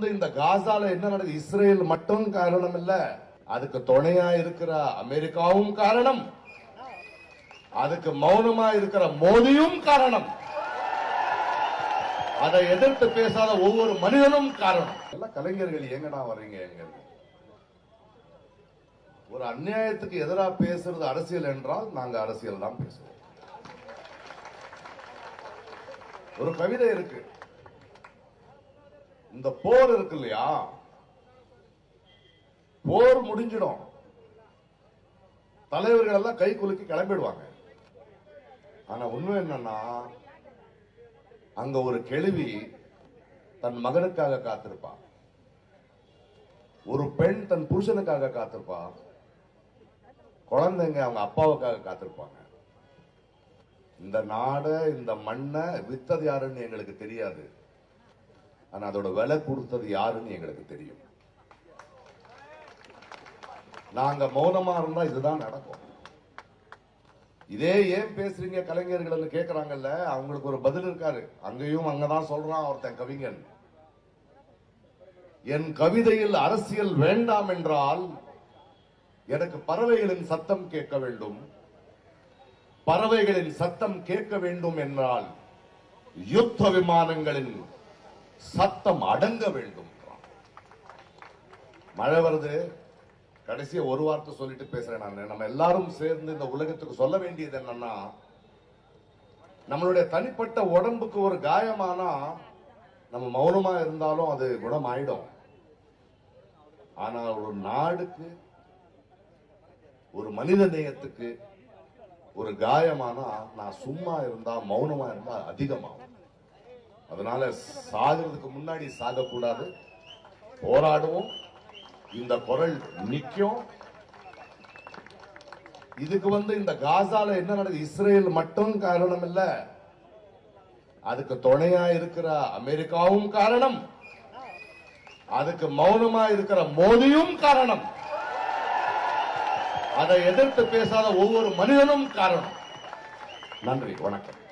வந்து இந்த காசால என்ன நடக்குது? இஸ்ரேல் மட்டும் காரணம் இல்ல அதுக்கு துணையா இருக்கிற அமெரிக்காவும் காரணம். அதுக்கு மௌனமா இருக்கிற மோடியும் காரணம். அதை எதிர்த்து பேசாத ஒவ்வொரு மனிதனும் காரணம். எல்லாம் கலைஞர்கள் எங்கடா வர்றீங்க எங்க ஒரு அநியாயத்துக்கு எதிராக பேசுறது அரசியல் என்றால் நாங்க அரசியல் தான் பேசுவோம். ஒரு கவிதை இருக்கு. இந்த போர் இருக்கு இல்லையா? போர் முடிஞ்சிடும். தலைவர்கள் எல்லாம் கை குலுக்கி கிளம்பிடுவாங்க. ஆனா உண்மை என்னன்னா அங்க ஒரு கெழுவி தன் மகனுக்காக காத்திருப்பா. ஒரு பெண் தன் புருஷனுக்காக காத்திருப்பா. குழந்தைங்க அவங்க அப்பாவுக்காக காத்திருப்பாங்க. இந்த நாடை இந்த மண்ணை வித்தது யாருன்னு எங்களுக்கு தெரியாது. ஆனால் அதோட விலை கொடுத்தது யாருன்னு எங்களுக்கு தெரியும். நாங்க மௌனமா இருந்தா இதுதான் நடக்கும். இதே ஏன் பேசுறீங்க கலைஞர்கள் கேக்குறாங்கல்ல அவங்களுக்கு ஒரு பதில் இருக்காரு. அங்கேயும் அங்கதான் சொல்றான் ஒருத்தன் கவிஞன். என் கவிதையில் அரசியல் வேண்டாம் என்றால் எனக்கு பறவைகளின் சத்தம் கேட்க வேண்டும். பறவைகளின் சத்தம் கேட்க வேண்டும் என்றால் யுத்த விமானங்களின் சத்தம் அடங்க வேண்டும். மழை வருது. கடைசியா ஒரு வார்த்தை சொல்லிட்டு பேசுறேன் நான். நம்ம எல்லாரும் சேர்ந்து இந்த உலகத்துக்கு சொல்ல வேண்டியது என்னன்னா நம்மளுடைய தனிப்பட்ட உடம்புக்கு ஒரு காயமானா நம்ம மௌனமா இருந்தாலும் அது குணமாயிடும். ஆனா ஒரு நாடுக்கு ஒரு மனித நேயத்துக்கு ஒரு காயமானா நான் சும்மா இருந்தா மௌனமா இருந்தா அதிகமாகும். அதனால சாகிறதுக்கு முன்னாடி சாகக்கூடாது. போராடுவோம். இந்த குரல் நிற்கும். இதுக்கு வந்து இந்த காசால என்ன நடக்குது? இஸ்ரேல் மட்டும் காரணம் இல்ல அதுக்கு துணையா இருக்கிற அமெரிக்காவும் காரணம். அதுக்கு மௌனமா இருக்கிற மோடியும் காரணம். அதை எதிர்த்து பேசாத ஒவ்வொரு மனிதனும் காரணம். நன்றி. வணக்கம்.